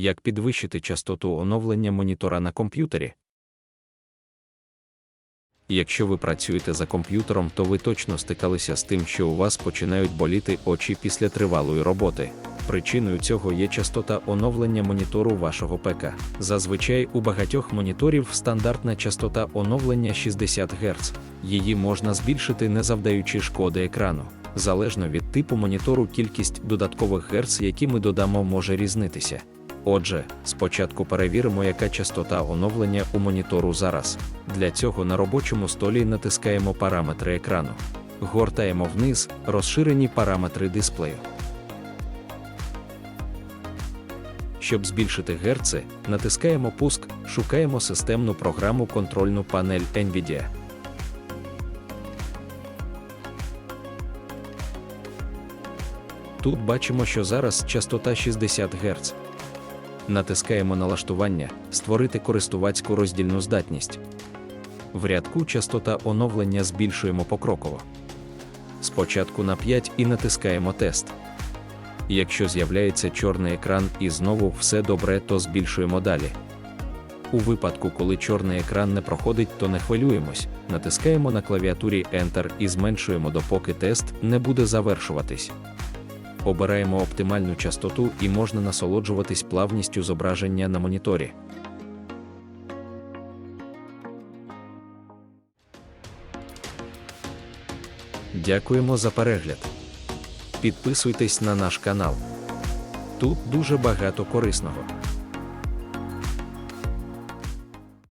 Як підвищити частоту оновлення монітора на комп'ютері? Якщо ви працюєте за комп'ютером, то ви точно стикалися з тим, що у вас починають боліти очі після тривалої роботи. Причиною цього є частота оновлення монітору вашого ПК. Зазвичай у багатьох моніторів стандартна частота оновлення 60 Гц. Її можна збільшити, не завдаючи шкоди екрану. Залежно від типу монітору, кількість додаткових Гц, які ми додамо, може різнитися. Отже, спочатку перевіримо, яка частота оновлення у монітору зараз. Для цього на робочому столі натискаємо параметри екрану. Гортаємо вниз розширені параметри дисплею. Щоб збільшити герци, натискаємо пуск, шукаємо системну програму контрольну панель NVIDIA. Тут бачимо, що зараз частота 60 Гц. Натискаємо налаштування, створити користувацьку роздільну здатність. В рядку частота оновлення збільшуємо покроково. Спочатку на 5 і натискаємо тест. Якщо з'являється чорний екран і знову все добре, то збільшуємо далі. У випадку, коли чорний екран не проходить, то не хвилюємось, натискаємо на клавіатурі Enter і зменшуємо, допоки тест не буде завершуватись. Обираємо оптимальну частоту і можна насолоджуватись плавністю зображення на моніторі. Дякуємо за перегляд. Підписуйтесь на наш канал. Тут дуже багато корисного.